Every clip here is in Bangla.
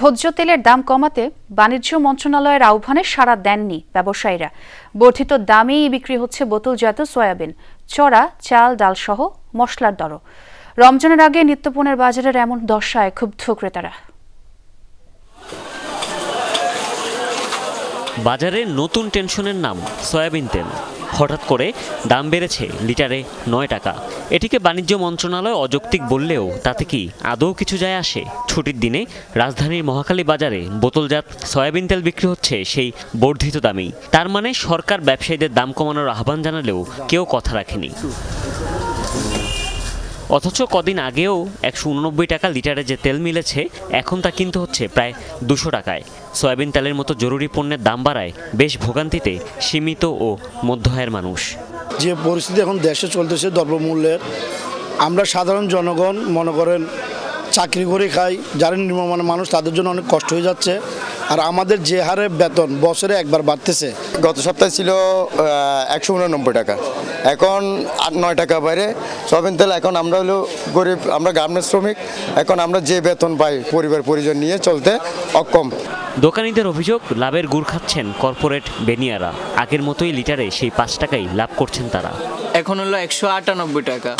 ভোজ্য তেলের দাম কমাতে বাণিজ্য মন্ত্রণালয়ের আহ্বানে সাড়া দেননি ব্যবসায়ীরা। বর্ধিত দামেই বিক্রি হচ্ছে বোতলজাত সয়াবিন, চড়া, চাল ডাল সহ মশলার দরও। রমজানের আগে নিত্যপণের বাজারের এমন দশায় ক্ষুব্ধ ক্রেতারা। বাজারে নতুন টেনশনের নাম, সয়াবিন তেল। হঠাৎ করে দাম বেড়েছে লিটারে নয় টাকা। এটিকে বাণিজ্য মন্ত্রণালয় অযৌক্তিক বললেও তাতে কি আদৌ কিছু যায় আসে? ছুটির দিনে রাজধানীর মহাখালী বাজারে বোতলজাত সয়াবিন তেল বিক্রি হচ্ছে সেই বর্ধিত দামেই। তার মানে সরকার ব্যবসায়ীদের দাম কমানোর আহ্বান জানালেও কেউ কথা রাখেনি। অথচ কদিন আগেও একশো উননব্বই টাকা লিটারে যে তেল মিলেছে, এখন তা কিনতে হচ্ছে প্রায় দুশো টাকায়। সয়াবিন তেলের মতো জরুরি পণ্যের দাম বাড়ায় বেশ ভোগান্তিতে সীমিত ও মধ্য আয়ের মানুষ। যে পরিস্থিতি এখন দেশে চলতেছে দ্রব্যমূল্যের, আমরা সাধারণ জনগণ মনে করেন চাকরি করে খাই, যারা নিম্নমানের মানুষ, তাদের জন্য অনেক কষ্ট হয়ে যাচ্ছে। আর আমাদের যে হারে বেতন বছরে একবার বাড়তেছে। গত সপ্তাহে ছিল একশো উননব্বই টাকা। এখন আট নয় টাকা বাইরে। সয়াবিন তেল এখন আমরা হলো গরিব আমরা গার্মেন্টস শ্রমিক। এখন আমরা যে বেতন পাই পরিবার পরিজন নিয়ে চলতে অক্ষম। দোকানিদের অভিযোগ লাভের গুড় খাচ্ছেন কর্পোরেট বেনিয়ারা। আগের মতোই লিটারে সেই পাঁচ টাকাই লাভ করছেন তারা। এখন হলো একশো আটানব্বই টাকা।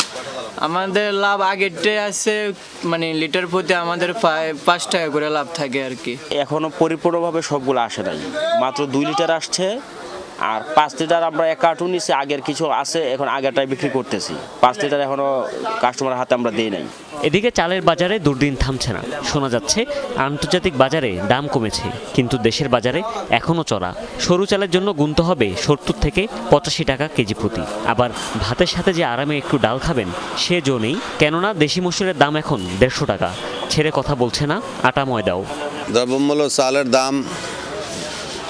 আমাদের লাভ আগেরটে আছে মানে লিটার প্রতি আমাদের পাঁচ টাকা করে লাভ থাকে আর কি। এখনও পরিপূর্ণভাবে সবগুলো আসে নাই। মাত্র দুই লিটার আসছে। আর পাঁচ লিটার আমরা এক কার্টুন নিচ্ছি আগের কিছু আছে এখন আগেরটাই বিক্রি করতেছি। পাঁচ লিটার এখনও কাস্টমারের হাতে আমরা দিই নাই। এদিকে চালের বাজারে দুর্দিন থামছে না। শোনা যাচ্ছে আন্তর্জাতিক বাজারে দাম কমেছে কিন্তু দেশের বাজারে এখনও চড়া। সরু চালের জন্য গুনতে হবে সত্তর থেকে পঁচাশি টাকা কেজি প্রতি। আবার ভাতের সাথে যে আরামে একটু ডাল খাবেন সে জো নেই। কেননা দেশি মসুরের দাম এখন দেড়শো টাকা। ছেড়ে কথা বলছে না আটা ময়দাও। দ্রব্যমূল্য চালের দাম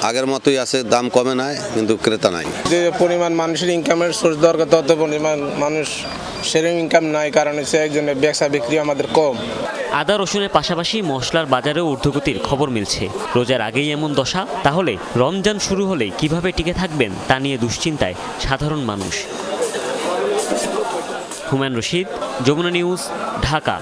আগের মতোই আছে দাম কমে নাই কিন্তু ক্রেতা নাই। যে পরিমাণ মানুষের ইনকামের সোর্স দরকার তত পরিমাণ মানুষ সেরকম ইনকাম নাই কারণ হচ্ছে একজনের ব্যবসা বিক্রি আমাদের কম। আদা রসুনের পাশাপাশি মশলার বাজারেও ঊর্ধ্বগতির খবর মিলছে। রোজার আগেই এমন দশা তাহলে রমজান শুরু হলে কীভাবে টিকে থাকবেন তা নিয়ে দুশ্চিন্তায় সাধারণ মানুষ। হুমায়ুন রশিদ যমুনা নিউজ ঢাকা।